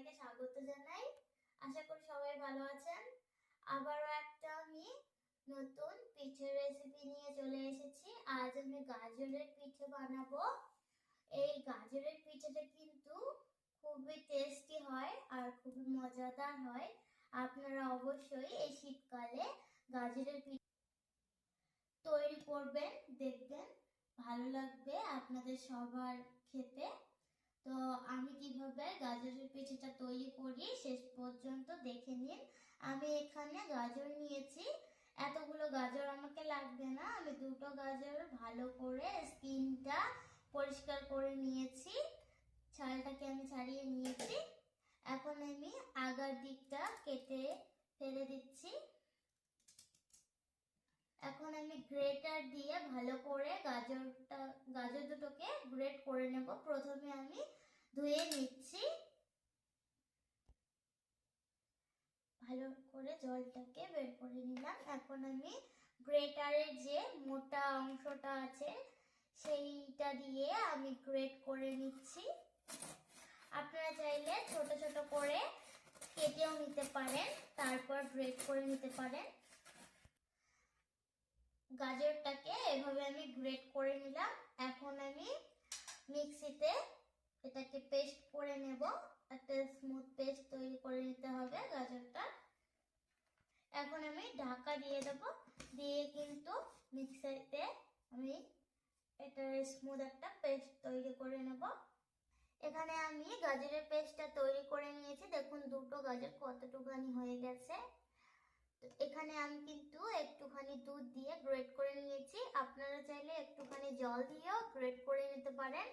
সবাইকে স্বাগত জানাই। আশা করি সবাই ভালো আছেন। আবারও একটা আমি নতুন পিঠের রেসিপি নিয়ে চলে এসেছি। আজ আমি গাজরের পিঠে বানাবো। এই গাজরের পিঠেটা কিন্তু খুবই টেস্টি হয় আর খুবই মজাদার হয়। আপনারা অবশ্যই এই শীতকালে গাজরের পিঠে তৈরি করবেন, দেখবেন। ভালো লাগবে আপনাদের সবার খেতে। তো আমি কীভাবে গাজরের পিঠেটা তৈরি করি শেষ পর্যন্ত দেখে নিন। আমি এখানে গাজর নিয়েছি। এতগুলো গাজর আমাকে লাগবে না। আমি দুটো গাজর ভালো করে স্কিনটা পরিষ্কার করে নিয়েছি। ছালটাকে আমি ছাড়িয়ে নিয়েছি। এখন আমি আগার দিকটা কেটে ফেলে দিচ্ছি। এখন আমি গ্রেটার দিয়ে ভালো করে গাজরটা, গাজর দুটোকে গ্রেট করে নেব। প্রথমে আমি ধুয়ে নিচ্ছি। ভালো করে জলটাকে বের করে নিলাম। এখন আমি গ্রেটারের যে মোটা অংশটা আছে, সেইটা দিয়ে আমি গ্রেট করে নিচ্ছি। আপনারা চাইলে ছোট ছোট করে কেটেও নিতে পারেন, তারপর গ্রেট করে নিতে পারেন। গাজরটাকে এভাবে আমি গ্রেট করে নিলাম। এখন আমি মিক্সিতে এটাকে পেস্ট করে নেব। একটা স্মুথ পেস্ট তৈরি করে নিতে হবে গাজরটা। এখন আমি ঢাকা দিয়ে দেব। দিয়ে কিন্তু মিক্সারিতে আমি এটার স্মুথ একটা পেস্ট তৈরি করে নেব। এখানে আমি গাজরের পেস্টটা তৈরি করে নিয়েছি। দেখুন দুটো গাজর কতটুকানি হয়ে গেছে। এখানে আমি কিন্তু একটুখানি দুধ দিয়ে গ্রেট করে নিয়েছি আপনারা চাইলে একটুখানি জল দিয়েও গ্রেট করে নিতে পারেন।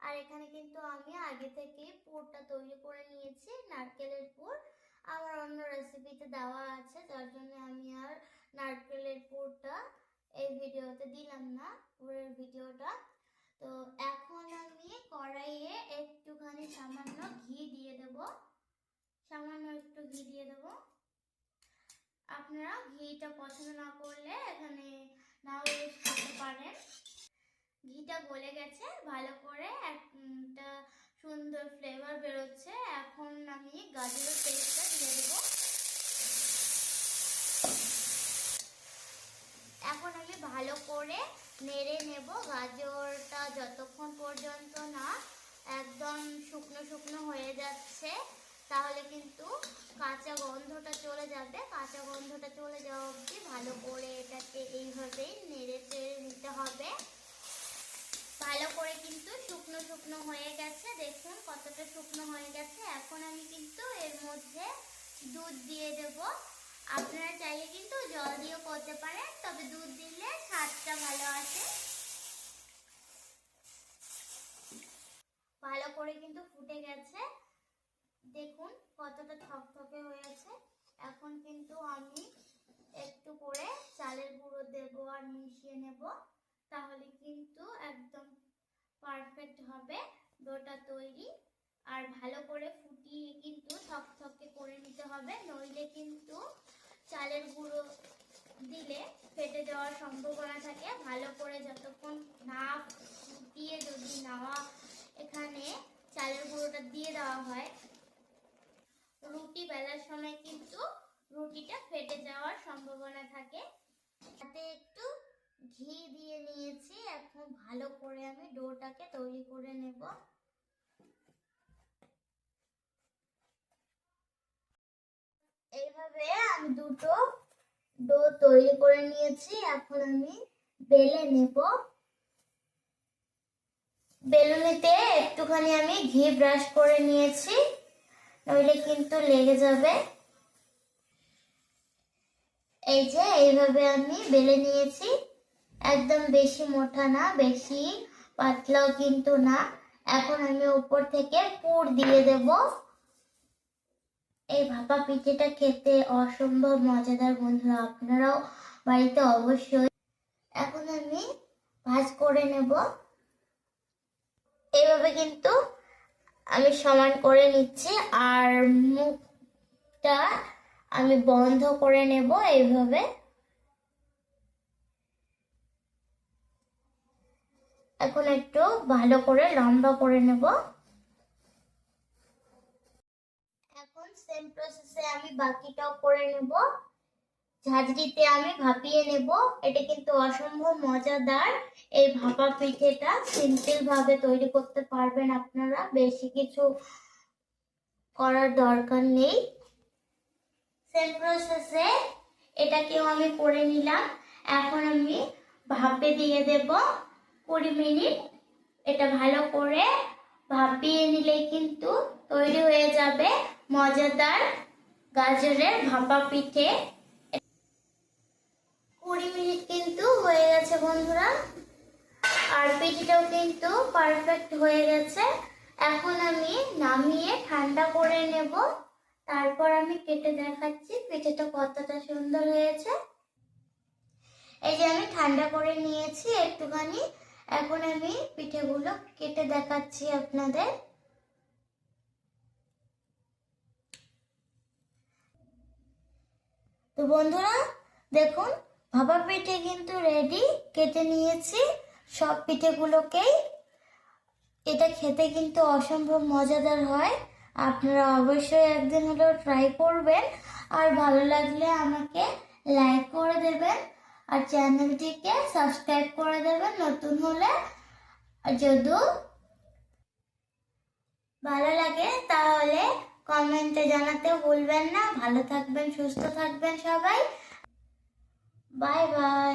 আর এখানে কিন্তু আমি আগে থেকেই পুরটা তৈরি করে নিয়েছি, নারকেলের পুর। আমার অন্য রেসিপিতে দেওয়া আছে, যার জন্য আমি আর নারকেলের পুরটা এই ভিডিওতে দিলাম না, পুরের ভিডিওটা। তো এখন আমি কড়াইয়ে একটুখানি সামান্য ঘি দিয়ে দেব। সামান্য একটু ঘি দিয়ে দেবো। আপনারা ঘিটা পছন্দ না করলে এখানে নাও ইউজ করতে পারেন। ঘিটা গলে গেছে, ভালো করে একটা সুন্দর ফ্লেভার বেরোচ্ছে। এখন আমি গাজরের পেস্টটা দিয়ে দেবো। এখন আমি ভালো করে নেড়ে নেব গাজরটা যতক্ষণ পর্যন্ত না একদম শুকনো শুকনো হয়ে যাচ্ছে, তাহলে কিন্তু কাঁচা গন্ধটা চলে যাবে। কাঁচা গন্ধটা চলে যাওয়া অবধি ভালো করে এটাকে এইভাবেই নেড়ে চেড়ে নিতে হবে ভালো করে কিন্তু শুকনো শুকনো হয়ে গেছে দেখুন শুকনো হয়ে গেছে, এখন আমি কিন্তু এর মধ্যে দুধ দিয়ে দেব। আপনারা চাইলে কিন্তু জল দিয়েও করতে পারেন, তবে দুধ দিলে স্বাদটা ভালো আসে। ভালো করে কিন্তু ফুটে গেছে। দেখুন কতটা থকথকে হয়েছে। এখন কিন্তু আমি একটু করে চালের গুঁড়ো দেব আর মিশিয়ে নেব, তাহলে কিন্তু একদম পারফেক্ট হবে। ডোটা তৈরি। আর ভালো করে ফুটিয়ে কিন্তু থকথকে করে নিতে হবে। নইলে কিন্তু চালের গুঁড়ো দিলে ফেটে যাওয়ার সম্ভাবনা থাকে। ভালো করে যতক্ষণ না ফুটিয়ে যদি নেওয়া এখানে চালের গুঁড়োটা দিয়ে দেওয়া হয়, রুটি বেলার সময় কিন্তু রুটিটা ফেটে যাওয়ার সম্ভাবনা থাকে। তাতে একটু ঘি দিয়ে নিয়েছি। এখন ভালো করে আমি ডোটাকে তৈরি করে নেব এইভাবে দুটো ডো তৈরি করে নিয়েছি। এখন আমি বেলে নেব। বেলুনিতে একটুখানি আমি ঘি ব্রাশ করে নিয়েছি, নইলে কিন্তু লেগে যাবে। এই যে এইভাবে আমি বেলে নিয়েছি। একদম বেশি মোটা না, বেশি পাতলাও কিন্তু না। এখন আমি উপর থেকে পুর দিয়ে দেব। এই ভাপা পিঠেটা খেতে অসম্ভব মজাদার বন্ধুরা, আপনারাও বাড়িতে অবশ্যই এখন আমি ভাজ করে নেব। এইভাবে কিন্তু আমি সমান করে নিচ্ছি আর মুখটা আমি বন্ধ করে নেব এইভাবে এখন একটু ভালো করে লম্বা করে নেব। সেম প্রসেসে আমি বাকিটাও করে নেব। ঝাঁঝরিতে আমি ভাপিয়ে নেব। এটা কিন্তু অসম্ভব মজাদার। এই ভাপা পিঠেটা সিম্পল ভাবে তৈরি করতে পারবেন আপনারা। বেশি কিছু করার দরকার নেই। সেম প্রসেসে এটাকেও আমি করে নিলাম। এখন আমি ভাপে দিয়ে দেব। কুড়ি মিনিট এটা ভালো করে ভাপিয়ে নিলেই কিন্তু তৈরি হয়ে যাবে। মজাদার গাজরের ভাপা পিঠে। কুড়ি মিনিট কিন্তু হয়ে গেছে বন্ধুরা। আর পিঠেটাও কিন্তু পারফেক্ট হয়ে গেছে। এখন আমি নামিয়ে ঠান্ডা করে নেব। তারপর আমি কেটে দেখাচ্ছি পিঠেটা কতটা সুন্দর হয়েছে। এই যে আমি ঠান্ডা করে নিয়েছি একটুখানি। এখন আমি পিঠেগুলো কেটে দেখাচ্ছি আপনাদের। তো বন্ধুরা, দেখুন, ভাপা পিঠে কিন্তু রেডি কেটে নিয়েছি। সব পিঠেগুলোকেই। এটা খেতে কিন্তু অসম্ভব মজাদার হয়। আপনারা অবশ্যই একদিন হলেও ট্রাই করবেন। আর ভালো লাগলে আমাকে লাইক করে দেবেন। আর চ্যানেলটিকে সাবস্ক্রাইব করে দেবেন নতুন হলে। যদিও ভালো লাগে তাহলে কমেন্টে জানাতে ভুলবেন না। ভালো থাকবেন সুস্থ থাকবেন সবাই। Bye bye